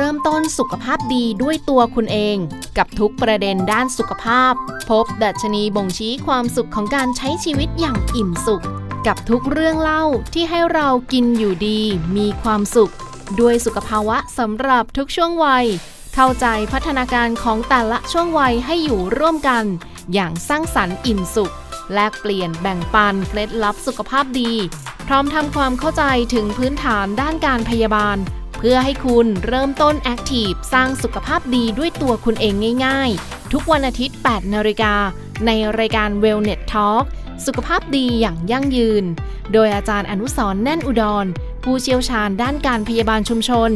เริ่มต้นสุขภาพดีด้วยตัวคุณเอง กับทุกประเด็นด้านสุขภาพ พบดัชนีบ่งชี้ความสุขของการใช้ชีวิตอย่างอิ่มสุข กับทุกเรื่องเล่าที่ให้เรากินอยู่ดี มีความสุข ด้วยสุขภาวะสำหรับทุกช่วงวัย เข้าใจพัฒนาการของแต่ละช่วงวัยให้อยู่ร่วมกัน อย่างสร้างสรรค์อิ่มสุข แลกเปลี่ยนแบ่งปันเคล็ดลับสุขภาพดี พร้อมทำความเข้าใจถึงพื้นฐานด้านการพยาบาล เพื่อให้คุณเริ่มต้นแอคทีฟสร้างสุขภาพดีด้วยตัวคุณเองง่าย ๆ ทุกวันอาทิตย์ 8 นาฬิกา ในรายการ Wellness Talk สุขภาพดีอย่างยั่งยืน โดยอาจารย์อนุสรแน่นอุดร ผู้เชี่ยวชาญด้านการพยาบาลชุมชน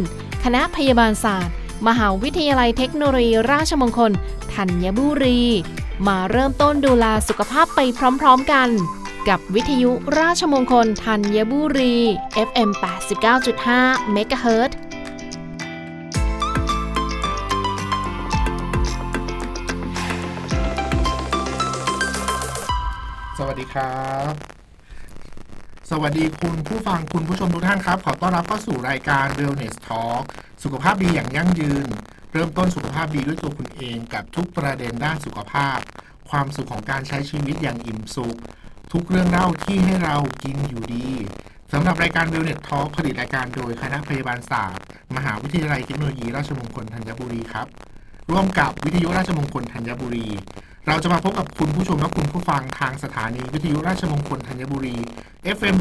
คณะพยาบาลศาสตร์ มหาวิทยาลัยเทคโนโลยีราชมงคลธัญบุรี มาเริ่มต้นดูแลสุขภาพไปพร้อม ๆ กัน กับวิทยุราชมงคลธัญบุรี FM 89.5 MHz สวัสดีครับ สวัสดีคุณผู้ฟังคุณผู้ชมทุกท่านครับ ขอต้อนรับเข้าสู่รายการ Wellness Talk สุขภาพดีอย่างยั่งยืน เริ่มต้นสุขภาพดีด้วยตัวคุณเองกับทุกประเด็นด้านสุขภาพ ความสุขของการใช้ชีวิตอย่างอิ่มสุข ทุกเรื่องเล่าที่ให้เรากินอยู่ดีสำหรับรายการ Wellness Talk ผลิตรายการโดยคณะพยาบาลศาสตร์ มหาวิทยาลัยเทคโนโลยีราชมงคลธัญบุรีครับ ร่วมกับวิทยุราชมงคลธัญบุรี เราจะมาพบกับคุณผู้ชมและคุณผู้ฟังทางสถานีวิทยุราชมงคลธัญบุรี FM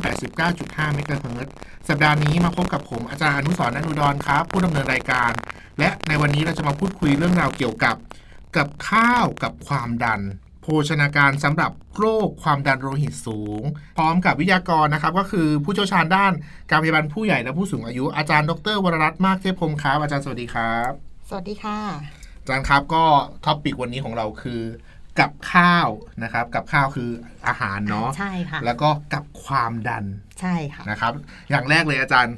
89.5เมกะเฮิรตซ์สัปดาห์นี้มาพบกับผมอาจารย์อนุสรณ์นันอุดรครับ ผู้ดำเนินรายการ และในวันนี้เราจะมาพูดคุยเรื่องราวเกี่ยวกับ กับข้าวกับความดัน โภชนาการสำหรับโรคความดันโลหิตสูง พร้อมกับวิทยากรนะครับ ก็คือผู้เชี่ยวชาญด้านการพยาบาลผู้ใหญ่และผู้สูงอายุอาจารย์ดรวรรัตน์มากเทพพรหมครับอาจารย์สวัสดีครับ สวัสดีค่ะอาจารย์ครับก็ท็อปิกวันนี้ของเราคือกับข้าวนะครับ กับข้าวคืออาหารเนาะใช่ค่ะแล้วก็กับความดันใช่ค่ะนะครับ อย่างแรกเลยอาจารย์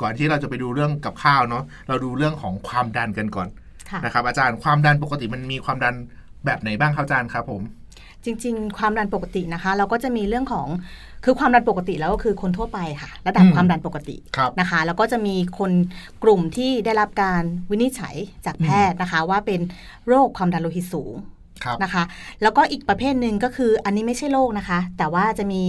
ก่อนที่เราจะไปดูเรื่องกับข้าวเนาะเราดูเรื่องของความดันกันก่อนค่ะนะครับ อาจารย์ความดันปกติมันมีความดัน แบบไหนบ้างครับอาจารย์ครับผมจริง ๆ ความดันปกตินะคะ เราก็จะมีเรื่องของคือความดันปกติแล้วก็คือคนทั่วไปค่ะ ระดับอืมความดันปกติครับนะคะ แล้วก็จะมีคนกลุ่มที่ได้รับการวินิจฉัยจากแพทย์นะคะ ว่าเป็นโรคความดันโลหิตสูงครับนะคะ แล้วก็อีกประเภทหนึ่งก็คืออันนี้ไม่ใช่โรคนะคะ แต่ว่าจะมี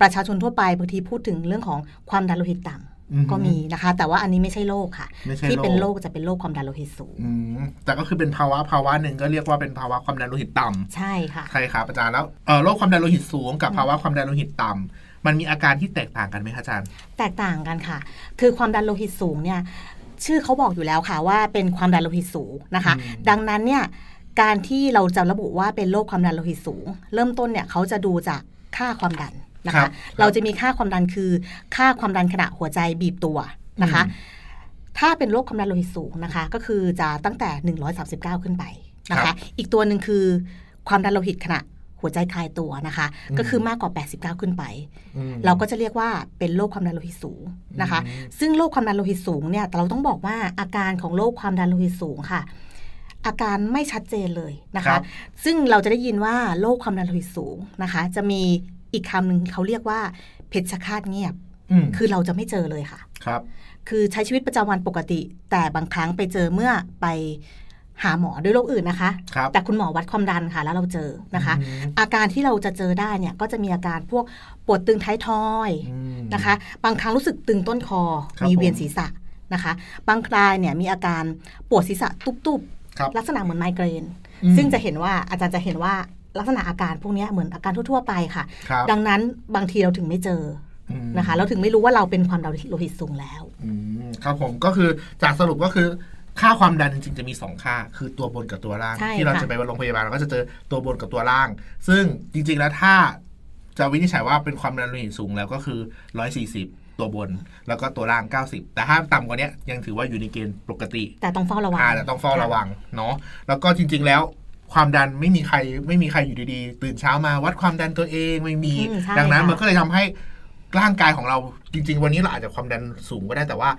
ประชาชนทั่วไปบางทีพูดถึงเรื่องของความดันโลหิตต่ำอือฮึ ก็มีนะคะ แต่ว่าอันนี้ไม่ใช่โรคค่ะไม่ใช่ที่เป็นโรโรคคจะเป็นโรคความดันโลหิตสูงอืมแต่ก็คือเป็นภาวะภาวะหนึ่งก็เรียกว่าเป็นภาวะความดันโลหิตต่ำใช่ค่ะใช่ครับอาจารย์แล้วเอ่อโรคความดันโลหิตสูงกับภาวะความดันโลหิตต่ำมันมีอาการที่แตกต่างกันไหมครับอาจารย์ แตกต่างกันค่ะ คือความดันโลหิตสูงเนี่ย ชื่อเขาบอกอยู่แล้วค่ะว่าเป็นความดันโลหิตสูงนะคะอืมดังนั้นเนี่ยการที่เราจะระบุว่าเป็นโรคความดันโลหิตสูง เริ่มต้นเนี่ยเขาจะดูจากค่าความดัน นะครัคะ บ เราจะมีค่าความดันคือค่าความดันขณะหัวใจบีบตัวนะคะอืมถ้าเป็นโรคความดันโลหิตสูงนะคะ ก็คือจะตั้งแต่ 139 ขึ้นไปนะครัคะ บอีกตัวหนึ่งคือความดันโลหิตขณะหัวใจคลายตัวนะคะ อืม ก็คือมากกว่า 89 ขึ้นไป อืม เราก็จะเรียกว่าเป็นโรคความดันโลหิตสูงนะคะ อืม ซึ่งโรคความดันโลหิตสูงเนี่ยแต่เราต้องบอกว่าอาการของโรคความดันโลหิตสูงค่ะ อาการไม่ชัดเจนเลยนะครัคะ บซึ่งเราจะได้ยินว่าโรคความดันโลหิตสูงนะคะ จะมี อีกคำหนึ่งเขาเรียกว่าเพชฌฆาตเงียบอืมคือเราจะไม่เจอเลยค่ะ ครับ คือใช้ชีวิตประจำวันปกติ แต่บางครั้งไปเจอเมื่อไปหาหมอด้วยโรคอื่นนะคะครับแต่คุณหมอวัดความดันค่ะ แล้วเราเจอนะคะอืมอาการที่เราจะเจอได้เนี่ยก็จะมีอาการพวกปวดตึงท้ายทอยอืมนะคะ บางครั้งรู้สึกตึงต้นคอครับมีเวียนผมศีรษะนะคะ บางรายเนี่ยมีอาการปวดศีรษะตุบครับๆลักษณะเหมือนไมเกรนอืมซึ่งจะเห็นว่าอาจารย์จะเห็นว่า ลักษณะอาการพวกเนี้ยเหมือนอาการทั่ว ๆ ไปค่ะครับดังนั้นบางทีเราถึงไม่เจออืมนะคะ เราถึงไม่รู้ว่าเราเป็นความดันโลหิตสูงแล้วอืมครับผมก็คือจากสรุปก็คือค่าความดันจริงๆจะมีสองค่า คือตัวบนกับตัวล่างใช่ที่เราค่ะจะไปโรงพยาบาลเราก็จะเจอตัวบนกับตัวล่าง ซึ่งจริงๆแล้วถ้าจะวินิจฉัยว่าเป็นความดันโลหิตสูงแล้วก็คือ 140 ตัวบน แล้วก็ตัวล่าง 90 แต่ถ้าต่ำกว่าเนี้ยยังถือว่าอยู่ในเกณฑ์ปกติ แต่ต้องเฝ้าระวังอ่าแต่ต้องเฝ้าระวังเนาะแล้วก็จริง ๆ แล้ว ความดันไม่มีใครไม่มีใครอยู่ดีๆ ตื่นเช้ามาวัดความดันตัวเองไม่มี อืมใช่ดังนั้นค่ะ มันก็เลยทำให้ร่างกายของเราจริง ๆ วันนี้เราอาจจะความดันสูงก็ได้แต่ว่า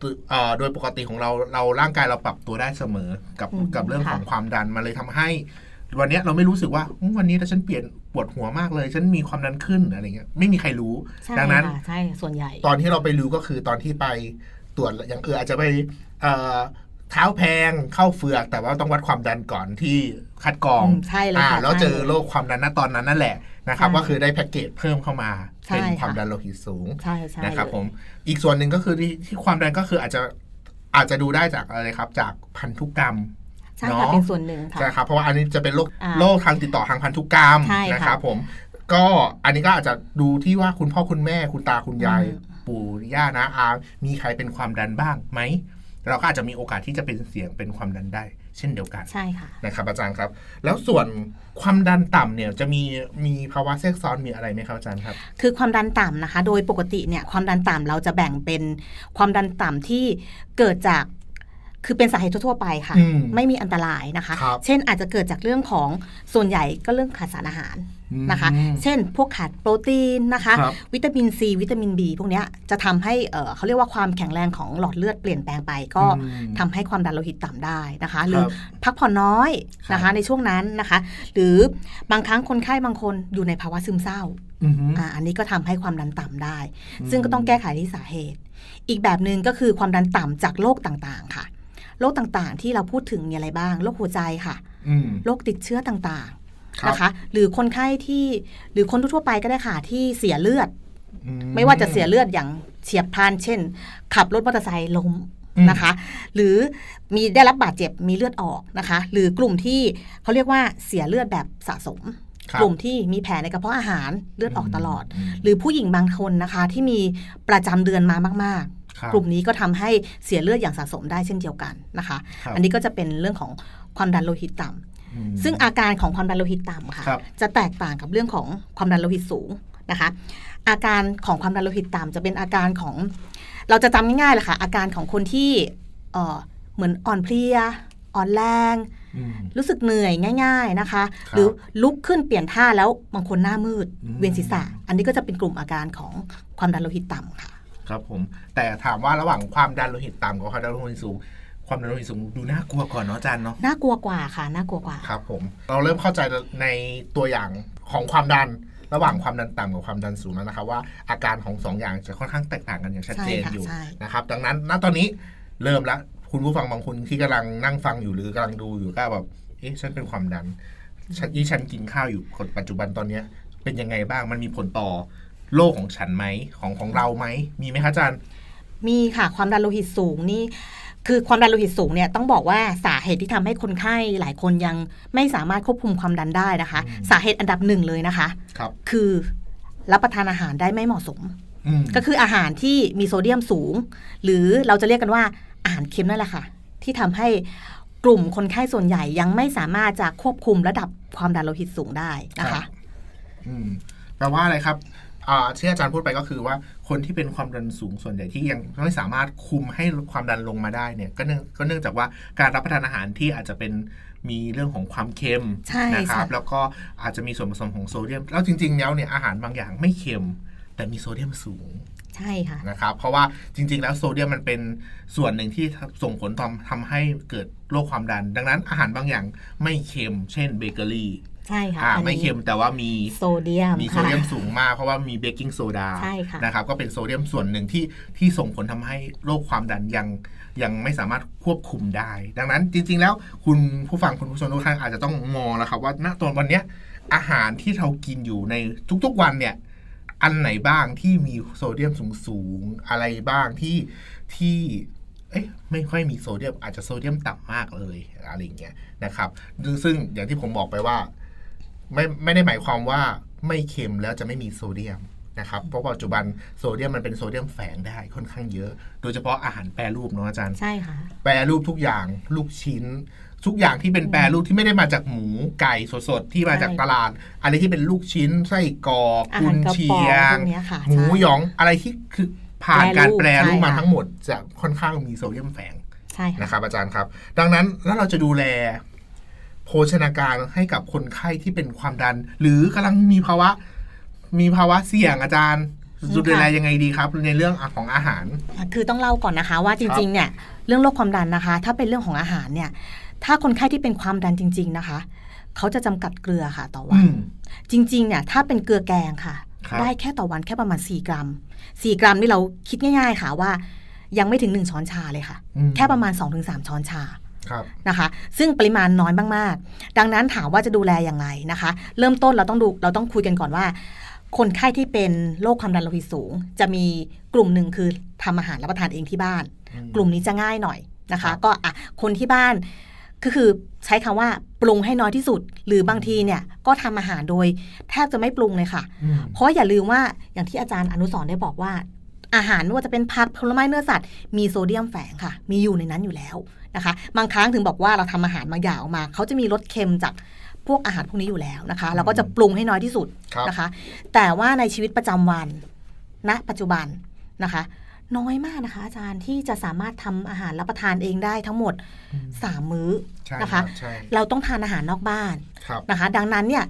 ตื่นเอ่อโดยปกติของเราเราร่างกายเราปรับตัวได้เสมอกับอืมกับเรื่องของค่ะ ความดันมันเลยทำให้ วันเนี้ยเราไม่รู้สึกว่าอืมวันนี้ถ้าฉันเปลี่ยนปวดหัวมากเลย ฉันมีความดันขึ้นอะไรเงี้ยไม่มีใครรู้ ใช่ดังนั้น ค่ะใช่ส่วนใหญ่ ตอนที่เราไปรู้ก็คือตอนที่ไปตรวจอย่างอื่นอาจจะไปเอ่อ เท้าแพงเข้าเฟือก แต่ว่าต้องวัดความดันก่อนที่คัดกรองอืมใช่เลยอ่าค่ะแล้วเจอใช่ลยโรคความดันณตอนนั้นนั่นแหละนะครับใช่ก็คือได้แพ็กเกจเพิ่มเข้ามาใช่เป็นค่ะความดันโลหิตสูงใช่ใช่นะครับเลยผมอีกส่วนหนึ่งก็คือที่ที่ความดันก็คืออาจจะอาจจะดูได้จากอะไรครับ จากพันธุกรรมใช่เนค่ะอะเป็นส่วนหนึ่งค่ะใช่ครับเพราะว่าอันนี้จะเป็นโรคอ่าโรคทางติดต่อทางพันธุกรรมใช่ค่ะนะครับผมก็อันนี้ก็อาจจะดูที่ว่าคุณพ่อคุณแม่คุณตาคุณยายอืมปู่ย่านะอามีใครเป็นความดันบ้างไหม เราก็อาจจะมีโอกาสที่จะเป็นเสี่ยงเป็นความดันได้ เช่นเดียวกันใช่ค่ะนะครับอาจารย์ครับ แล้วส่วนความดันต่ำเนี่ยจะมีมีภาวะแทรกซ้อนมีอะไรไหมครับอาจารย์ครับ คือความดันต่ำนะคะ โดยปกติเนี่ยความดันต่ำเราจะแบ่งเป็นความดันต่ำที่เกิดจาก คือเป็นสาเหตุทั่วๆไปค่ะอืมไม่มีอันตรายนะคะครับเช่นอาจจะเกิดจากเรื่องของส่วนใหญ่ก็เรื่องขาดสารอาหารนะคะอืมเช่น พวกขาดโปรตีนนะคะครับวิตามินซีวิตามินบีพวกเนี้ยจะทำให้เอ่อเขาเรียกว่าความแข็งแรงของหลอดเลือดเปลี่ยนแปลงไป ก็อืมทำให้ความดันโลหิตต่ำได้นะคะหครืรัอบพักผ่อนน้อยนะครัคะบในช่วงนั้นนะคะ หรือบางครั้งคนไข้บางคนอยู่ในภาวะซึมเศร้าอือฮึอ่าอันนี้ก็ทำให้ความดันต่ำได้อืมซึ่งก็ต้องแก้ไขที่สาเหตุ อีกแบบหนึ่งก็คือความดันต่ำจากโรคต่างๆ ค่ะ โรคต่างๆ ที่เราพูดถึงมีอะไรบ้าง โรคหัวใจค่ะอืมโรคติดเชื้อต่างครับๆนะคะ หรือคนไข้ที่หรือคนทั่วๆไปก็ได้ค่ะที่เสียเลือดอืไม่ว่าจะเสียเลือดอย่างเฉียบพลันเช่น ขับรถมอเตอร์ไซค์ล้มอืมนะคะ หรือมีได้รับบาดเจ็บมีเลือดออกนะคะ หรือกลุ่มที่เขาเรียกว่าเสียเลือดแบบสะสมครับกลุ่มที่มีแผลในกระเพาะอาหารเลือดออกตลอดมหรือผู้หญิงบางคนนะคะ ที่มีประจำเดือนมามากครับๆ กลุ่มนี้ก็ทำให้เสียเลือดอย่างสะสมได้เช่นเดียวกันนะคะครับอันนี้ก็จะเป็นเรื่องของความดันโลหิตต่ำอืมซึ่งอาการของความดันโลหิตต่ำค่ะครับจะแตกต่างกับเรื่องของความดันโลหิตสูงนะคะ อาการของความดันโลหิตต่ำจะเป็นอาการของ เราจะจำง่ายๆเลยค่ะ อาการของคนที่เอ่อเหมือนอ่อนเพลียอ่อนแรงอืมรู้สึกเหนื่อยง่าย ๆนะคะครับหรือลุกขึ้นเปลี่ยนท่าแล้วบางคนหน้ามืดอืมเวียนศีรษะ อันนี้ก็จะเป็นกลุ่มอาการของความดันโลหิตต่ำค่ะ ครับผม แต่ถามว่าระหว่างความดันโลหิตต่ำกับความดันโลหิตสูง ความดันโลหิตสูงดูน่ากลัวก่อนเนาะอาจารย์เนาะ น่ากลัวกว่าค่ะน่ากลัวกว่า ครับผม เราเริ่มเข้าใจในตัวอย่างของความดัน ระหว่างความดันต่ำกับความดันสูงแล้วนะครับว่าอาการของสองอย่างจะค่อนข้างแตกต่างกันอย่างชัดเจนใช่ค่ะอยู่ใช่ นะครับ ดังนั้นณตอนนี้เริ่มละคุณผู้ฟังบางคนที่กำลังนั่งฟังอยู่หรือกำลังดูอยู่ก็แบบเอ๊ะฉันเป็นความดันฉันที่ฉันกินข้าวอยู่คนปัจจุบันตอนเนี้ยเป็นยังไงบ้างมันมีผลต่อ โลกของฉันไหมของของเราไหมมีไหมคะอาจารย์ มีค่ะความดันโลหิตสูงนี่คือความดันโลหิตสูงเนี่ยต้องบอกว่าสาเหตุที่ทำให้คนไข้หลายคนยังไม่สามารถควบคุมความดันได้นะคะอืมสาเหตุอันดับหนึ่งเลยนะคะครับคือรับประทานอาหารได้ไม่เหมาะสมอืมก็คืออาหารที่มีโซเดียมสูง หรือเราจะเรียกกันว่าอาหารเค็มนั่นแหละค่ะ ที่ทำให้กลุ่มคนไข้ส่วนใหญ่ยังไม่สามารถจะควบคุมระดับความดันโลหิตสูงได้นะครัคะบอืมแปลว่าอะไรครับอ่า ที่อาจารย์พูดไปก็คือว่าคนที่เป็นความดันสูงส่วนใหญ่ที่ยังไม่สามารถคุมให้ความดันลงมาได้เนี่ยก็เนื่องก็เนื่องจากว่าการรับประทานอาหารที่อาจจะเป็นมีเรื่องของความเค็มใช่นะครับค่ะแล้วก็อาจจะมีส่วนผสมของโซเดียม แล้วจริงๆแล้วเนี่ยอาหารบางอย่างไม่เค็ม แต่มีโซเดียมสูงใช่ค่ะนะครับเพราะว่าจริงๆ แล้วโซเดียมมันเป็นส่วนหนึ่งที่ส่งผลทำทำให้เกิดโรคความดัน ดังนั้นอาหารบางอย่างไม่เค็ม เช่นเบเกอรี่ ใช่ค่ะอ่าอันนี้ไม่เค็มแต่ว่ามีโซเดียมมีโซค่ะเดียมสูงมากเพราะว่ามีเบกกิ้งโซดาใช่ค่ะนะครับก็เป็นโซเดียมส่วนหนึ่งที่ที่ส่งผลทำให้โรคความดันยังยังไม่สามารถควบคุมได้ ดังนั้นจริง ๆ แล้วคุณผู้ฟังคุณผู้ชมทุกท่านอาจจะต้องมองแล้วครับว่าณตอนวันเนี้ยอาหารที่เรากินอยู่ในทุกๆวันเนี่ยอันไหนบ้างที่มีโซเดียมสูงๆอะไรบ้างที่ที่เอ๊ะไม่ค่อยมีโซเดียมอาจจะโซเดียมต่ำมากเลยอะไรอย่างเงี้ยนะครับซึ่งซึ่งอย่างที่ผมบอกไปว่า ไม่ไม่ได้หมายความว่าไม่เค็มแล้วจะไม่มีโซเดียมนะครับเพราะปัจจุบันโซเดียมมันเป็นโซเดียมแฝงได้ค่อนข้างเยอะ โดยเฉพาะอาหารแปรรูปเนาะอาจารย์ ใช่ค่ะ แปรรูปทุกอย่างลูกชิ้น ทุกอย่างที่เป็นแปรรูปที่ไม่ได้มาจากหมูไก่สดๆที่มาจากใช่ตลาด อะไรที่เป็นลูกชิ้นไส้กรอกอากุหารนกระเชีป๋องยพงวกเนี้ยค่ะหมูใช่หยองอะไรที่คือผ่านการแปแปรรรูรูปปมาใช่ค่ะทั้งหมดจะค่อนข้างมีโซเดียมแฝงใช่ค่ะนะครับอาจารย์ครับ ดังนั้นแล้วเราจะดูแล โภชนาการให้กับคนไข้ที่เป็นความดัน หรือกำลังมีภาวะ มีภาวะเสี่ยงอาจารย์อืมจะดูแลค่ะยังไงดีครับ ในเรื่องของอาหาร คือต้องเล่าก่อนนะคะว่าจริงๆเนี่ยเรื่องโรคความดันนะคะ ถ้าเป็นเรื่องของอาหารเนี่ย ถ้าคนไข้ที่เป็นความดันจริง ๆนะคะ เขาจะจำกัดเกลือค่ะต่อวัอืนมจริงๆเนี่ยถ้าเป็นเกลือแกงค่ะครับได้แค่ต่อวันแค่ประมาณ 4 กรัม 4 กรัมนี่เราคิดง่าย ๆ ค่ะว่า ยังไม่ถึง 1 ช้อนชาเลยค่ะอืมแค่ประมาณ 2-3 ช้อนชาครับ นะคะ ซึ่งปริมาณน้อยมากๆ ดังนั้นถามว่าจะดูแลอย่างไรนะคะ เริ่มต้นเราต้องดูเราต้องคุยกันก่อนว่า คนไข้ที่เป็นโรคความดันโลหิตสูง จะมีกลุ่มหนึ่งคือทำอาหารรับประทานเองที่บ้านอืมกลุ่มนี้จะง่ายหน่อยนะครัคะบก็อะคนที่บ้านก็คือใช้คำว่าปรุงให้น้อยที่สุด หรือบางทีเนี่ยก็ทำอาหารโดยแทบจะไม่ปรุงเลยค่ะอืมเพราะอย่าลืมว่าอย่างที่อาจารย์อนุสรณ์ได้บอกว่าอาหารไม่ว่าจะเป็นผักผลไม้เนื้อสัตว์มีโซเดียมแฝงค่ะ มีอยู่ในนั้นอยู่แล้ว นะคะ บางครั้งถึงบอกว่าเราทำอาหารบางอย่างออกมาเขาจะมีรสเค็มจากพวกอาหารพวกนี้อยู่แล้วนะคะ เราก็จะปรุงให้น้อยที่สุดครับนะคะ แต่ว่าในชีวิตประจำวันณปัจจุบันนะคะ น้อยมากนะคะ อาจารย์ที่จะสามารถทำอาหารรับประทานเองได้ทั้งหมดอืม3มื้อใช่นะครัคะบใช่เราต้องทานอาหารนอกบ้านครับนะคะ ดังนั้นเนี่ย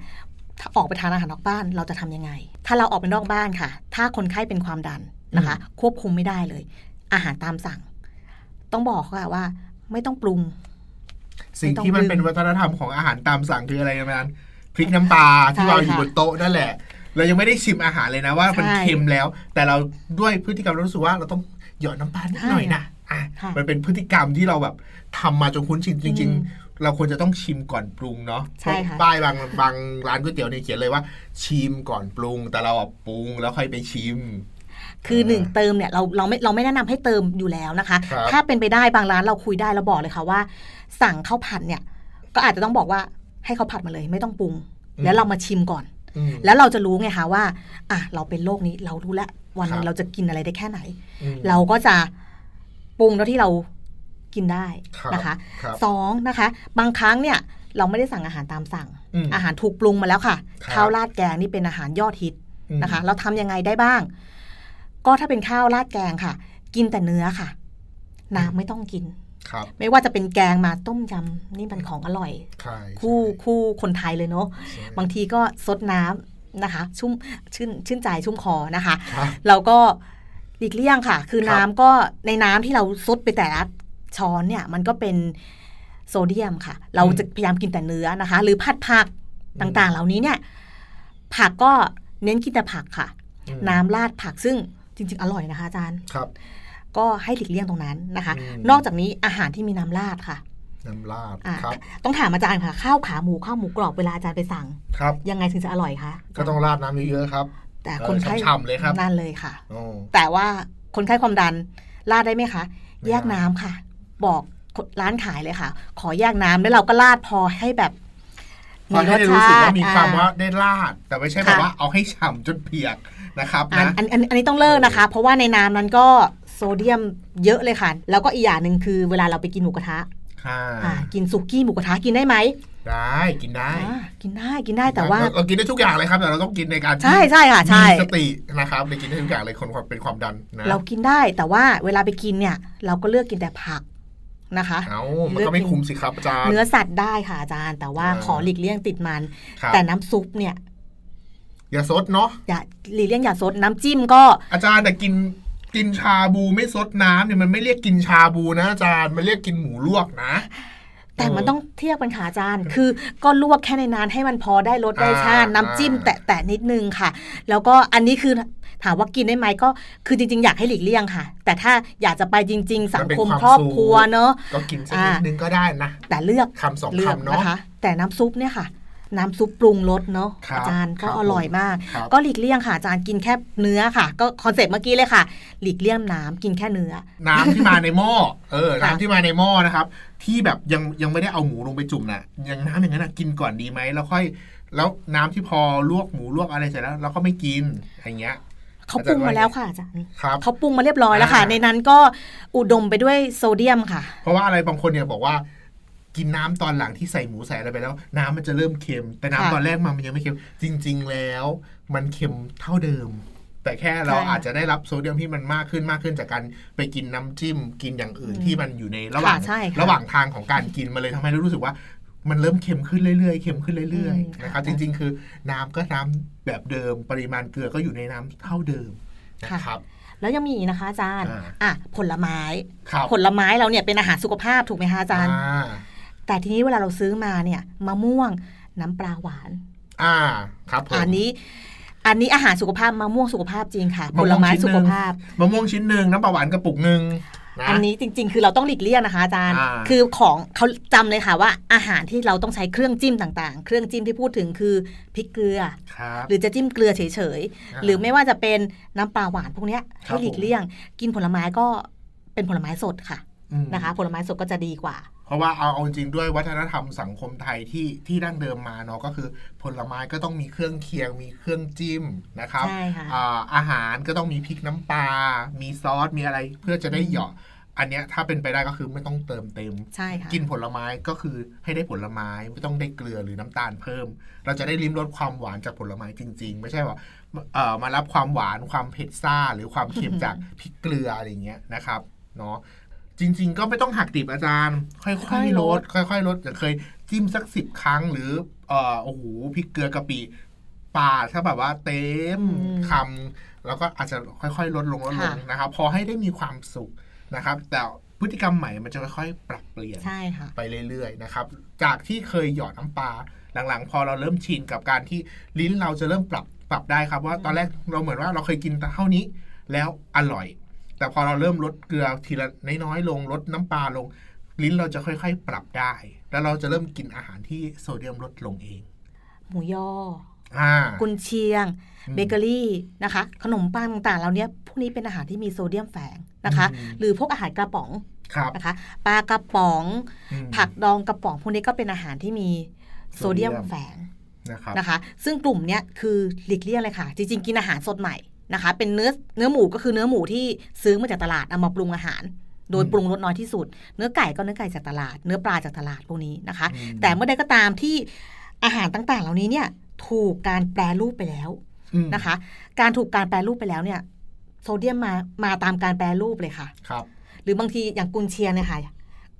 ถ้าออกไปทานอาหารนอกบ้านเราจะทำยังไง ถ้าเราออกไปนอกบ้านค่ะ ถ้าคนไข้เป็นความดันนะคะ ควบคุมไม่ได้เลย อาหารตามสั่ง ต้องบอกค่ะว่า ไม่ต้องปรุง สิ่งไม่ต้องที่มันลืมเป็นวัฒนธรรมของอาหารตามสั่งคืออะไรกันพริกน้ำปลาที่ใช่วางอยู่ค่ะบนโต๊ะนั่นแหละ เรายังไม่ได้ชิมอาหารเลยนะว่ามันใช่เค็มแล้ว แต่เราด้วยพฤติกรรมเรารู้สึกว่าเราต้องหยอดน้ำปลานิดหน่อยนะอะค่ะมันเป็นพฤติกรรมที่เราแบบทำมาจนคุ้นชินจริงอืมๆเราควรจะต้องชิมก่อนปรุงเนาะใช่ค่ะป้ายบางบางร้านก๋วยเตี๋ยวเนี่ยเขียนเลยว่า ชิมก่อนปรุง แต่เราอะปรุงแล้วค่อยไปชิม คือหนึ่งเติมเนี่ยเราเราไม่เราไม่แนะนำให้เติมอยู่แล้วนะคะครับถ้าเป็นไปได้บางร้านเราคุยได้เราบอกเลยค่ะว่า สั่งข้าวผัดเนี่ยก็อาจจะต้องบอกว่าให้เขาผัดมาเลยไม่ต้องปรุง แล้วเรามาชิมก่อนอืมแล้วเราจะรู้ไงคะว่า อะเราเป็นโรคนี้เรารู้แล้ววันหนึครังบเราจะกินอะไรได้แค่ไหนอืมเราก็จะปรุงเท่าที่เรากินได้ครับนะคะครับสองนะคะ บางครั้งเนี่ยเราไม่ได้สั่งอาหารตามสั่งอืมอาหารถูกปรุงมาแล้วค่ะครับข้าวราดแกงนี่เป็นอาหารยอดฮิตอืมนะคะ เราทำยังไงได้บ้าง ก็ถ้าเป็นข้าวราดแกงค่ะ กินแต่เนื้อค่ะ น้ำไม่ต้องกินครับไม่ว่าจะเป็นแกงมาต้มยำนี่มันของอร่อยใช่คู่คู่คนไทยเลยเนาะใช่บางทีก็ซดน้ำนะคะ ชุ่มชื่นชื่นใจชุ่มคอนะคะครับเราก็หลีกเลี่ยงค่ะ คือครับน้ำก็ในน้ำที่เราซดไปแต่ละช้อนเนี่ย มันก็เป็นโซเดียมค่ะ เราจะพยายามกินแต่เนื้อนะคะ หรือผัดผักต่างๆ เหล่านี้เนี่ย ผักก็เน้นกินแต่ผักค่ะอืมน้ำราดผักซึ่ง จริง ๆ อร่อยนะคะอาจารย์ ครับ ก็ให้หลีกเลี่ยงตรงนั้นนะคะ อืม นอกจากนี้อาหารที่มีน้ำราดค่ะน้ำราดอะครับต้องถามอาจารย์ค่ะ ข้าวขาหมูข้าวหมูกรอบเวลาอาจารย์ไปสั่ง ครับ ยังไงถึงจะอร่อยคะก็ต้องราดน้ำเยอะๆครับ แต่คนไข้ฉ่ำๆเลยครับ นั่นเลยค่ะ โอ้แต่ว่าคนไข้ความดันราดได้ไหมคะไม่แยกได้น้ำค่ะ บอกร้านขายเลยค่ะ ขอแยกน้ำแล้วเราก็ราดพอให้แบบพอให้ได้รู้สึกว่ามีความอ่ว่าได้ราด แต่ไม่ใช่แบบค่ะ ว่าเอาให้ฉ่ำจนเปียก นะครับอันนะอันอันอันนี้ต้องเลิกนะคะ เพราะว่าในน้ำนั้นก็โซเดียมเยอะเลยค่ะ แล้วก็อีกอย่างหนึ่งคือเวลาเราไปกินหมูกระทะค่ะอ่ากินสุกี้หมูกระทะกินได้ไหมได้กินได้อ่ากินได้กินได้แต่ว่าเรเรากินได้ทุกอย่างเลยครับแต่เราต้องกินในการที่ใช่ใช่ค่ะใช่มีสตินะครับในกินได้ทุกอย่างเลยคนความเป็นความดันนะเรากินได้แต่ว่าเวลาไปกินเนี่ย เราก็เลือกกินแต่ผักนะคะเอามันก็ไม่คุ้มสิครับอาจารย์เนื้อสัตว์ได้ค่ะอาจารย์ แต่ว่าอ่าขอหลีกเลี่ยงติดมันครับแต่น้ำซุปเนี่ย อย่าซดเนาะอย่าหลีกเลี่ยงอย่าซดน้ำจิ้มก็ อาจารย์แต่กินกินชาบูไม่ซดน้ำเนี่ยมันไม่เรียกกินชาบูนะอาจารย์มันเรียกกินหมูลวกนะ แต่มันต้องเทียบกันค่ะอาจารย์ คือก็ลวกแค่ในนานให้มันพอได้รสได้ชาติอ่าน้ำจิ้มแตะๆนิดนึงค่ะ แล้วก็อันนี้คือถามว่ากินได้ไหมก็คือจริง ๆ อยากให้หลีกเลี่ยงค่ะ แต่ถ้าอยากจะไปจริง ๆ สังคมครอบครัวเนอะก็กินสักอ่านิดนึงก็ได้นะแต่เลือกคำสองเลือกคำเนาะนะคะแต่น้ำซุปเนี่ยค่ะ น้ำซุปปรุงรสเนาะครับอาจารย์ก็ครับอร่อยมากครับก็หลีกเลี่ยงค่ะอาจารย์กินแค่เนื้อค่ะ ก็คอนเซ็ปต์เมื่อกี้เลยค่ะ หลีกเลี่ยงน้ำกินแค่เนื้อ น้ำที่มาในหม้อเออค่ะน้ำที่มาในหม้อนะครับ ที่แบบยังยังไม่ได้เอาหมูลงไปจุ่มน่ะยังน้ำอย่างนั้นนะกินก่อนดีไหมแล้วค่อย แล้วน้ำที่พอลวกหมูลวกอะไรเสร็จแล้วเราก็ไม่กินอย่างเงี้ยเขาปรุงมาแล้วค่ะอาจารย์ครับเขาปรุงมาเรียบร้อยแล้วค่ะอ่าในนั้นก็อุดมไปด้วยโซเดียมค่ะ เพราะว่าอะไรบางคนเนี่ยบอกว่า กินน้ำตอนหลังที่ใส่หมูใส่อะไรไปแล้ว น้ำมันจะเริ่มเค็ม แต่น้ำค่ะตอนแรกมันยังไม่เค็ม จริง ๆ แล้ว มันเค็มเท่าเดิม แต่แค่เราใช่อาจจะได้รับโซเดียมที่มันมากขึ้นมากขึ้นจากการไปกินน้ำจิ้ม กินอย่างอื่นอืมที่มันอยู่ในระหว่างค่ะใช่ค่ะระหว่างทางของการกินมันเลยทำให้เรารู้สึกว่ามันเริ่มเค็มขึ้นเรื่อยๆ เค็มขึ้นเรื่อยอืมๆนะครับค่ะจริง ๆ คือน้ำก็น้ำแบบเดิม ปริมาณเกลือก็อยู่ในน้ำเท่าเดิมนะครับ แล้วยังมีอีกนะคะอาจารย์ อ่าอะผลไม้ครับผลไม้เราเนี่ยเป็นอาหารสุขภาพถูกไหมคะอาจารย์อ่า แต่ทีนี้เวลาเราซื้อมาเนี่ยมะม่วงน้ำปลาหวาน อ่าครับผมอันนี้ออันนี้อาหารสุขภาพมะม่วงสุขภาพจริงค่ะมะม่วงผลไม้ชิ้นหนึ่สุงขภาพมะม่วงชิ้นหนึ่งน้ำปลาหวานกระปุกหนึ่งนะอันนี้จริง ๆ คือเราต้องหลีกเลี่ยงนะคะอาจารย์อ่าคือของเขาจำเลยค่ะว่าอาหารที่เราต้องใช้เครื่องจิ้มต่างๆ เครื่องจิ้มที่พูดถึงคือพริกเกลือครับหรือจะจิ้มเกลือเฉยอ่าๆหรือไม่ว่าจะเป็นน้ำปลาหวานพวกเนี้ยครัให้บหลีกเลี่ยง กินผลไม้ก็เป็นผลไม้สดค่ะอืมนะคะ ผลไม้สดก็จะดีกว่า เพราะว่าเอาเอาจริงๆด้วยวัฒนธรรมสังคมไทยที่ที่ดั้งเดิมมาเนาะก็คือผลไม้ก็ต้องมีเครื่องเคียง มีเครื่องจิ้มนะครับใช่ค่ะอ่าอาหารก็ต้องมีพริกน้ำปลา มีซอส มีอะไรเพื่อจะได้เหยาะ อันเนี้ยถ้าเป็นไปได้ก็คือไม่ต้องเติมเต็ม ใช่ค่ะ กินผลไม้ก็คือให้ได้ผลไม้ไม่ต้องได้เกลือหรือน้ำตาลเพิ่ม เราจะได้ลิ้มรสความหวานจากผลไม้จริง ๆ ไม่ใช่ว่าเอ่อมารับความหวานความเผ็ดซ่า หรือความเค็มจากพริกเกลืออะไรอย่างเงี้ยนะครับเนาะ จริง ๆ ก็ไม่ต้องหักดิบอาจารย์ ค่อยๆลด ค่อยๆลดอย่างเคยจิ้มสักสิบครั้งหรือเอ่อโอ้โหพริกเกลือกะปิปาดถ้าแบบว่าเต็มอืมคำแล้วก็อาจจะค่อยๆ ลดลงลดลงค่ะนะครับ พอให้ได้มีความสุขนะครับ แต่พฤติกรรมใหม่มันจะค่อยๆ ปรับเปลี่ยนใช่ค่ะไปเรื่อยๆนะครับ จากที่เคยหยอดน้ำปลาหลังๆ พอเราเริ่มชินกับการที่ลิ้นเราจะเริ่มปรับปรับได้ครับว่าตอนแรกเราเหมือนว่าเราเคยกินเท่านี้ แล้วอร่อย แต่พอเราเริ่มลดเกลือทีละน้อยๆลงลดน้ำปลาลง ลิ้นเราจะค่อยๆ ปรับได้ แล้วเราจะเริ่มกินอาหารที่โซเดียมลดลงเอง หมูยออ่ากุนเชียงอืมเบเกอรี่นะคะ ขนมปังต่างๆ เหล่านี้พวกนี้เป็นอาหารที่มีโซเดียมแฝงนะคะอืมหรือพวกอาหารกระป๋องครับนะคะปลากระป๋องอืมผักดองกระป๋อง พวกนี้ก็เป็นอาหารที่มีโซเดียมโซเดียมแฝงนะครับนะคะ ซึ่งกลุ่มเนี้ยคือหลีกเลี่ยงเลยค่ะ จริงๆ กินอาหารสดใหม่ นะคะ เป็นเนื้อเนื้อหมูก็คือเนื้อหมูที่ซื้อมาจากตลาดเอามาปรุงอาหาร โดยอืมปรุงรสน้อยที่สุด เนื้อไก่ก็เนื้อไก่จากตลาด เนื้อปลาจากตลาดพวกนี้นะคะอืมแต่เมื่อใดก็ตามที่อาหารต่างๆ เหล่านี้เนี่ยถูกการแปรรูปไปแล้วอืมนะคะ การถูกการแปรรูปไปแล้วเนี่ยโซเดียมมามาตามการแปรรูปเลยค่ะ ครับ หรือบางทีอย่างกุนเชียงเนี่ยค่ะ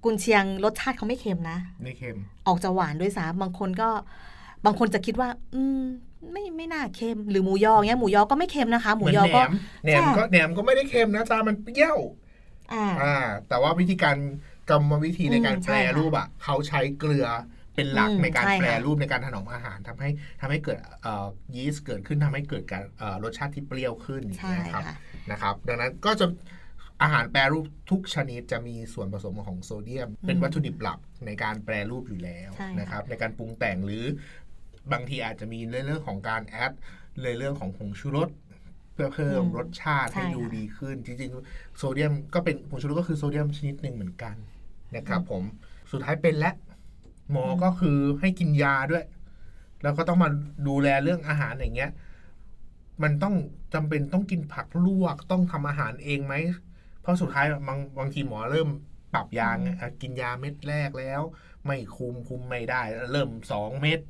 กุนเชียงรสชาติเขาไม่เค็มนะ ไม่เค็ม ออกจะหวานด้วยซ้ำบางคนก็ บางคนจะคิดว่า อืมไม่ไม่น่าเค็มหรือหมูยอเงี้ยหมูยอก็ไม่เค็มนะคะ หมูยอก็เหมือนแหนมแหนมก็แหนมก็ไม่ได้เค็มนะจามันเปรี้ยวอ่าอ่า แต่ว่าวิธีการกรรมวิธีในการอืมแปรใช่ค่ะรูปอะเขาใช้เกลือเป็นหลักอืมในการใช่ค่ะแปรรูปในการถนอมอาหารทำให้ทำให้เกิดเอ่อยีสต์เกิดขึ้นทำให้เกิดการเอ่อรสชาติที่เปรี้ยวขึ้นใช่นะครับค่ะนะครับ ดังนั้นก็จะอาหารแปรรูปทุกชนิดจะมีส่วนผสมของโซเดียม เป็นวัตถุดิบหลักในการแปรรูปอยู่แล้วใช่ค่ะนะครับในการปรุงแต่งหรือ บางทีอาจจะมีในเรื่องของการแอดในเรื่องของผงชูรสเพื่อเพิ่มอืมรสชาติให้ใช่ดูค่ะดีขึ้น จริงๆ โซเดียมก็เป็นผงชูรสก็คือโซเดียมชนิดหนึ่งเหมือนกันนะครับผมสุดท้ายเป็นและหมอก็คือให้กินยาด้วย แล้วก็ต้องมาดูแลเรื่องอาหารอย่างเงี้ย มันต้องจำเป็นต้องกินผักลวกต้องทำอาหารเองไหมเพราะสุดท้ายบางบางทีหมอเริ่มปรับยาไงอะกินยาเม็ดแรกแล้ว ไม่คุมคุมไม่ได้ เริ่มสองเม็ด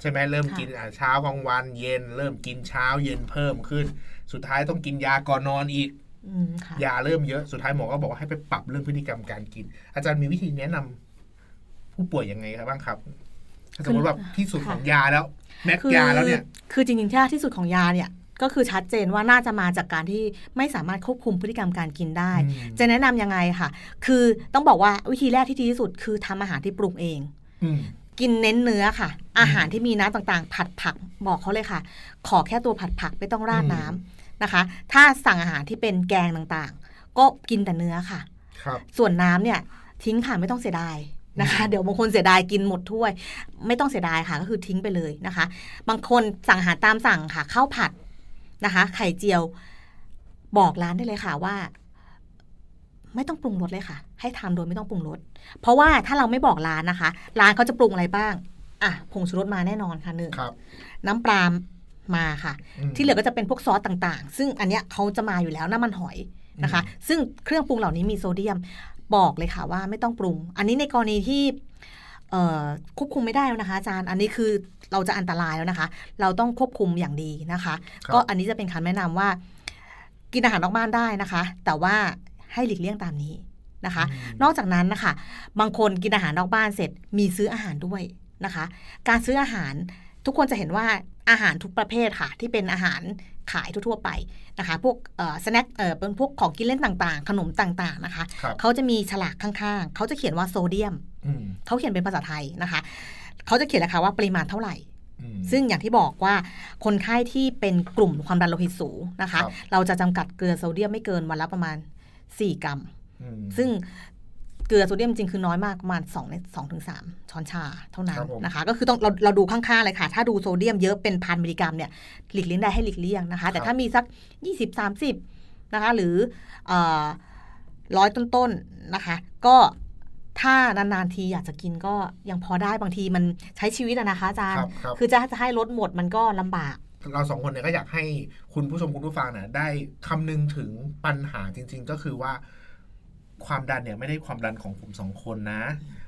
ใช่ไหมเริ่มค่ะกินอะเช้ากลางวันเย็น เริ่มกินเช้าเย็นเพิ่มขึ้น สุดท้ายต้องกินยาก่อนนอนอีกอืมค่ะยาเริ่มเยอะสุดท้ายหมอก็บอกว่าให้ไปปรับเรื่องพฤติกรรมการกิน อาจารย์มีวิธีแนะนำผู้ป่วยยังไงครับบ้างครับถ้าสมมติว่าที่สุดของยาแล้ว แม็กคือยาแล้วเนี่ยคือจริงๆที่ที่สุดของยาเนี่ยก็คือชัดเจนว่าน่าจะมาจากการที่ไม่สามารถควบคุมพฤติกรรมการกินได้อืมจะแนะนำยังไงค่ะ คือต้องบอกว่าวิธีแรกที่ดีที่สุดคือทำอาหารที่ปรุงเองอืม กินเน้นเนื้อค่ะ อาหารที่มีน้ำต่างๆ ผัดผักบอกเขาเลยค่ะ ขอแค่ตัวผัดผักไม่ต้องราดอืมน้ำนะคะ ถ้าสั่งอาหารที่เป็นแกงต่างๆ ก็กินแต่เนื้อค่ะครับส่วนน้ำเนี่ยทิ้งค่ะไม่ต้องเสียดายนะคะเดี๋ยวบางคนเสียดายกินหมดถ้วย ไม่ต้องเสียดายค่ะ ก็คือทิ้งไปเลยนะคะ บางคนสั่งอาหารตามสั่งค่ะข้าวผัดนะคะ ไข่เจียวบอกร้านได้เลยค่ะว่า ไม่ต้องปรุงรสเลยค่ะ ให้ทำโดยไม่ต้องปรุงรสเพราะว่าถ้าเราไม่บอกร้านนะคะ ร้านเขาจะปรุงอะไรบ้างอะผงชูรสมาแน่นอนค่ะหนึ่งครับน้ำปลามาค่ะมที่เหลือก็จะเป็นพวกซอสต่างๆ ซึ่งอันเนี้ยเขาจะมาอยู่แล้วน้ำมันหอยนะคะ ซึ่งเครื่องปรุงเหล่านี้มีโซเดียมบอกเลยค่ะว่าไม่ต้องปรุง อันนี้ในกรณีที่เอ่อควบคุมไม่ได้แล้วนะคะอาจารย์ อันนี้คือเราจะอันตรายแล้วนะคะ เราต้องควบคุมอย่างดีนะคะครับก็อันนี้จะเป็นคำแนะนำว่า กินอาหารนอกบ้านได้นะคะ แต่ว่า ให้หลีกเลี่ยงตามนี้นะคะอืมนอกจากนั้นนะคะบางคนกินอาหารนอกบ้านเสร็จมีซื้ออาหารด้วยนะคะ การซื้ออาหารทุกคนจะเห็นว่าอาหารทุกประเภทค่ะ ที่เป็นอาหารขายทั่วๆไปนะคะ พวกเอ่อสแน็คเอ่อเป็นพวกของกินเล่นต่างๆ ขนมต่างๆนะคะครับเขาจะมีฉลากข้างๆ เขาจะเขียนว่าโซเดียมอืมเขาเขียนเป็นภาษาไทยนะคะ เขาจะเขียนราคาว่าปริมาณเท่าไหร่อืมซึ่งอย่างที่บอกว่าคนไข้ที่เป็นกลุ่มความดันโลหิตสูงนะคะครับเราจะจำกัดเกลือโซเดียมไม่เกินวันละประมาณ 4 กรัมอืมซึ่งเกลือโซเดียมจริงคือน้อยมากประมาณ2ใน2ถึง3ช้อนชาเท่านั้นครับผมนะคะ ก็คือต้องเราเราดูข้างๆเลยค่ะ ถ้าดูโซเดียมเยอะเป็นพันมิลลิกรัมเนี่ยหลีกเลี่ยงได้ให้หลีกเลี่ยงนะคะ แต่ถ้ามีสัก 20 30 นะคะ หรือร้อยต้นๆนะคะ ก็ถ้านานๆทีอยากจะกินก็ยังพอได้บางทีมันใช้ชีวิตอะนะคะอาจารคย์รับครับคือจะจะให้ลดหมดมันก็ลำบาก เราสองคนเนี่ยก็อยากให้คุณผู้ชมคุณผู้ฟังเนี่ยได้คำนึงถึงปัญหาจริง ๆ ก็คือว่าความดันเนี่ยไม่ได้ความดันของผมสองคนนะ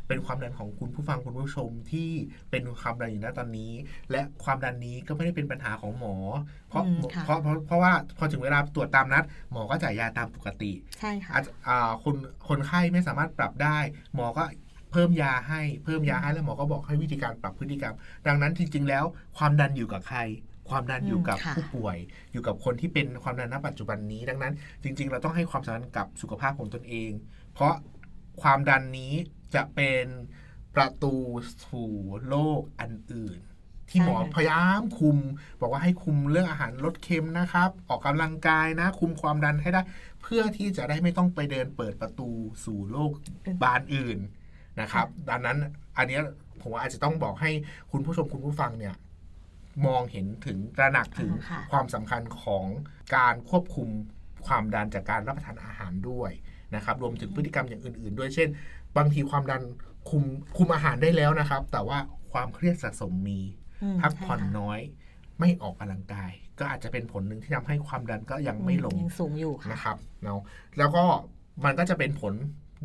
เป็นความดันของคุณผู้ฟังคุณผู้ชมที่เป็นความดันอยู่ณตอนนี้ และความดันนี้ก็ไม่ได้เป็นปัญหาของหมอ เพราะอืมค่ะเพราะเพราะเพราะว่าพอถึงเวลาตรวจตามนัด หมอก็จ่ายยาตามปกติ ใช่ค่ะอาจอ่าคนคนไข้ไม่สามารถปรับได้ หมอก็เพิ่มยาให้เพิ่มยาให้แล้วหมอก็บอกให้วิธีการปรับพฤติกรรม ดังนั้นจริงๆแล้วความดันอยู่กับใคร ความดันอยู่กับอืมค่ะผู้ป่วย อยู่กับคนที่เป็นความดันณปัจจุบันนี้ ดังนั้น จริง ๆ เราต้องให้ความสำคัญกับสุขภาพของตนเอง เพราะความดันนี้จะเป็นประตูสู่โรคอันอื่น ที่หมอใช่ค่ะพยายามคุม บอกว่าให้คุมเรื่องอาหารลดเค็มนะครับ ออกกำลังกายนะ คุมความดันให้ได้ เพื่อที่จะได้ไม่ต้องไปเดินเปิดประตูสู่โลกบานอื่นนะครับ ดังนั้นอันเนี้ยผมว่าอาจจะต้องบอกให้คุณผู้ชมคุณผู้ฟังเนี่ย มองเห็นถึงตระหนักถึงอ่าค่ะ ความสำคัญของการควบคุมความดันจากการรับประทานอาหารด้วยนะครับ รวมถึงพฤติกรรมอย่างอื่น ๆ ด้วยเช่น บางทีความดันคุมคุมอาหารได้แล้วนะครับ แต่ว่าความเครียดสะสมมีอืมพักผ่อนใช่ค่ะน้อย ไม่ออกกำลังกาย ก็อาจจะเป็นผลหนึ่งที่ทำให้ความดันก็ยังไม่ลง ยังสูงอยู่ค่ะ นะครับเนาะแล้วก็มันก็จะเป็นผล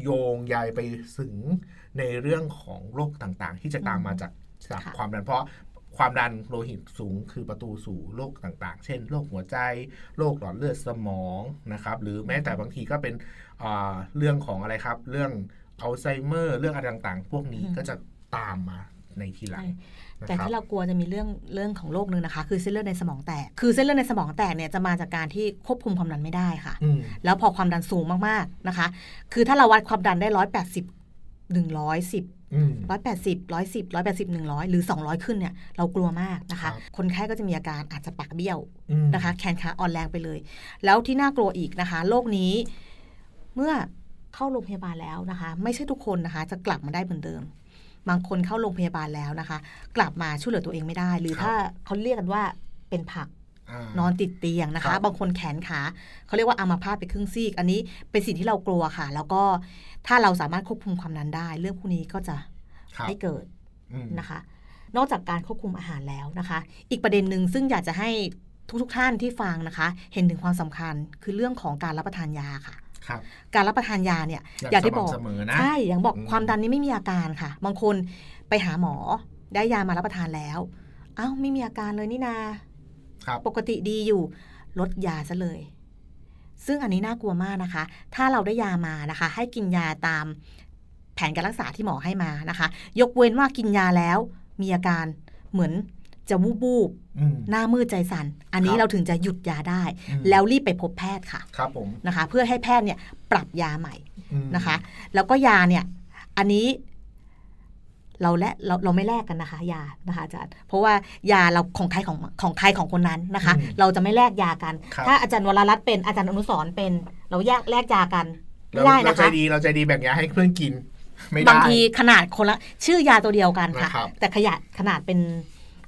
โยงใยไปถึงในเรื่องของโรคต่างๆ ที่จะตามมาจากจากค่ะ ความดันเพราะ ความดันโลหิตสูง คือประตูสู่โรคต่างๆ เช่นโรคหัวใจโรคหลอดเลือดสมองนะครับหรือแม้แต่บางทีก็เป็นอ่าเรื่องของอะไรครับ เรื่องอัลไซเมอร์เรื่องอะไรต่างๆ พวกนี้อืมก็จะตามมาในทีหลังใช่นะแต่ครับที่เรากลัวจะมีเรื่องเรื่องของโรคนึงนะคะ คือเส้นเลือดในสมองแตกคือเส้นเลือดในสมองแตกเนี่ยจะมาจากการที่ควบคุมความดันไม่ได้ค่ะอืมแล้วพอความดันสูงมากๆนะคะ คือถ้าเราวัดความดันได้ร้อยแปดสิบหนึ่งร้อยสิบอืม ร้อยแปดสิบร้อยสิบร้อยแปดสิบหนึ่งร้อยหรือสองร้อยขึ้นเนี่ยเรากลัวมากนะครัคะบคนไข้ก็จะมีอาการอาจจะปากเบี้ยวอืมนะคะ แขนขาอ่อนแรงไปเลย แล้วที่น่ากลัวอีกนะคะโรคนี้เมื่อเข้าโรงพยาบาลแล้วนะคะ ไม่ใช่ทุกคนนะคะ จะกลับมาได้เหมือนเดิม บางคนเข้าโรงพยาบาลแล้วนะคะ กลับมาช่วยเหลือตัวเองไม่ได้ หรือครับถ้าเขาเรียกกันว่าเป็นผักา นอนติดเตียงนะครัคะบบางคนแขนขาเขาเรียกว่าอัมาพาตไปครึ่งซีก อันนี้เป็นสิ่งที่เรากลัวค่ะ แล้วก็ถ้าเราสามารถควบคุมความดันได้ เรื่องพวกนี้ก็จะครับไม่เกิดอืมนะคะ นอกจากการควบคุมอาหารแล้วนะคะ อีกประเด็นหนึ่งซึ่งอยากจะให้ทุกๆท่านที่ฟังนะคะ เห็นถึงความสำคัญคือเรื่องของการรับประทานยาค่ะครับการรับประทานยาเนี่ย อย่างอย่างที่บอกสม่ำเสมอนะใช่อย่างบอกอืมความดันนี้ไม่มีอาการค่ะ บางคนไปหาหมอได้ยามารับประทานแล้วอ้าวไม่มีอาการเลยนี่นาครับ ปกติดีอยู่ ลดยาซะเลย ซึ่งอันนี้น่ากลัวมากนะคะ ถ้าเราได้ยามานะคะ ให้กินยาตามแผนการรักษาที่หมอให้มานะคะ ยกเว้นว่ากินยาแล้ว มีอาการเหมือนจะวูบวูบอืมหน้ามืดใจสั่น อันนี้ครับเราถึงจะหยุดยาได้อืมแล้วรีบไปพบแพทย์ค่ะ ครับผมนะคะ เพื่อให้แพทย์เนี่ยปรับยาใหม่อืมนะคะ แล้วก็ยาเนี่ย อันนี้ เราและเราเราไม่แลกกันนะคะ ยานะคะอาจารย์ เพราะว่ายาเราของใครของของใครของคนนั้นนะคะ เราจะไม่แลกยากันครับถ้าอาจารย์วรรัตน์เป็นอาจารย์อนุสรณ์เป็น เราแยกแลกยากันไม่เราได้เรานะใจคะดีเราใจดีแบ่งยาให้เพื่อนกินไม่ได้บางทีขนาดคนละชื่อยาตัวเดียวกันค่ะนะครับแต่ขยะขนาดเป็น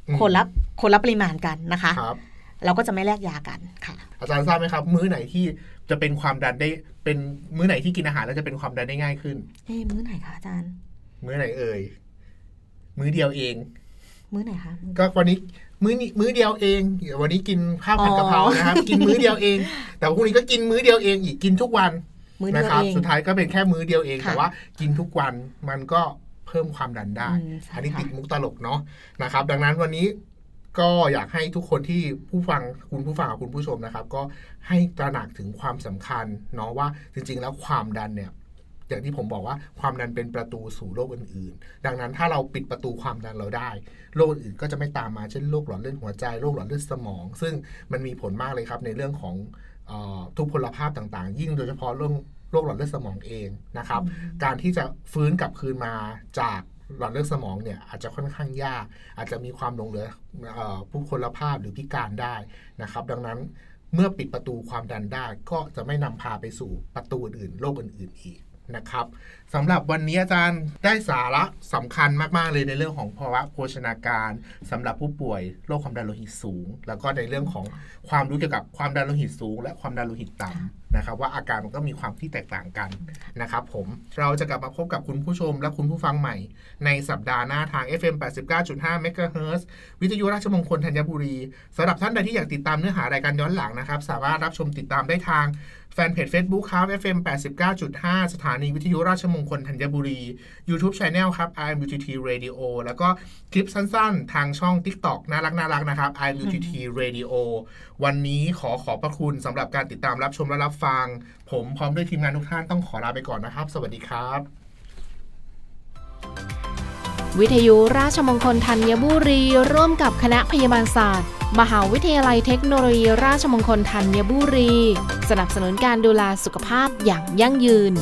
อืมคนละคนละปริมาณกันนะคะครับเราก็จะไม่แลกยากันค่ะ อาจารย์ทราบไหมครับ มื้อไหนที่จะเป็นความดันได้เป็นมื้อไหนที่กินอาหารแล้วจะเป็นความดันได้ง่ายขึ้นเอ้มื้อไหนคะอาจารย์ มื้อไหนเอ่ย มื้อเดียวเอง มื้อไหนคะ ก็วันนี้มื้อนี้มื้อเดียวเองเดี๋ยววันนี้กินข้าวผัดกะเพราอ๋อนะครับ กินมื้อเดียวเอง แต่พรุ่งนี้ก็กินมื้อเดียวเองอีกกินทุกวันมื้อเดีนะยวครับเองสุดท้ายก็เป็นแค่มื้อเดียวเองค่ะแต่ว่ากินทุกวันมันก็เพิ่มความดันได้อืมใช่อันนี้ค่ะติดมุกตลกเนาะนะครับ ดังนั้นวันนี้ก็อยากให้ทุกคนที่ผู้ฟังคุณผู้ฟังกับคุณผู้ชมนะครับ ก็ให้ตระหนักถึงความสำคัญเนาะว่าจริง ๆ แล้วความดันเนี่ย อย่างที่ผมบอกว่าความดันเป็นประตูสู่โรคอื่น ๆ ดังนั้นถ้าเราปิดประตูความดันเราได้ โรคอื่นๆก็จะไม่ตามมาเช่นโรคหลอดเลือดหัวใจโรคหลอดเลือดสมอง ซึ่งมันมีผลมากเลยครับในเรื่องของเออทุพพลภาพต่างๆ ยิ่งโดยเฉพาะเรื่องโรคหลอดเลือดสมองเองนะครับ การที่จะฟื้นกลับคืนมาจากหลอดเลือดสมองเนี่ยอาจจะค่อนข้างยาก อาจจะมีความหลงเหลือเอ่อผู้คนละภาพหรือพิการได้นะครับ ดังนั้นเมื่อปิดประตูความดันได้ก็จะไม่นำพาไปสู่ประตูอื่นๆโรคอื่นๆอีก นะครับสำหรับวันนี้อาจารย์ได้สาระสำคัญมากๆเลยในเรื่องของภาวะโภชนาการสำหรับผู้ป่วยโรคความดันโลหิตสูง แล้วก็ในเรื่องของความรู้เกี่ยวกับความดันโลหิตสูง และความดันโลหิตต่ำนะครับ ว่าอาการมันก็มีความที่แตกต่างกันนะครับผมเราจะกลับมาพบกับคุณผู้ชมและคุณผู้ฟังใหม่ ในสัปดาห์หน้าทาง FM 89.5 MHz วิทยุราชมงคลธัญบุรีสำหรับท่านใดที่อยากติดตามเนื้อหารายการย้อนหลังนะครับ สามารถรับชมติดตามได้ทางแฟนเพจ Facebook ครับ FM 89.5 สถานีวิทยุราชมงคลธัญบุรี YouTube Channel ครับ IMUTT Radio แล้วก็คลิปสั้นๆ ทางช่อง TikTok น่ารักน่ารักนะครับ IMUTT Radio วันนี้ขอขอบพระคุณสำหรับการติดตามรับชมและรับฟัง ผมพร้อมด้วยทีมงานทุกท่านต้องขอลาไปก่อนนะครับ สวัสดีครับ วิทยุราชมงคลธัญบุรี ร่วมกับคณะพยาบาลศาสตร์ มหาวิทยาลัยเทคโนโลยีราชมงคลธัญบุรี สนับสนุนการดูแลสุขภาพอย่างยั่งยืน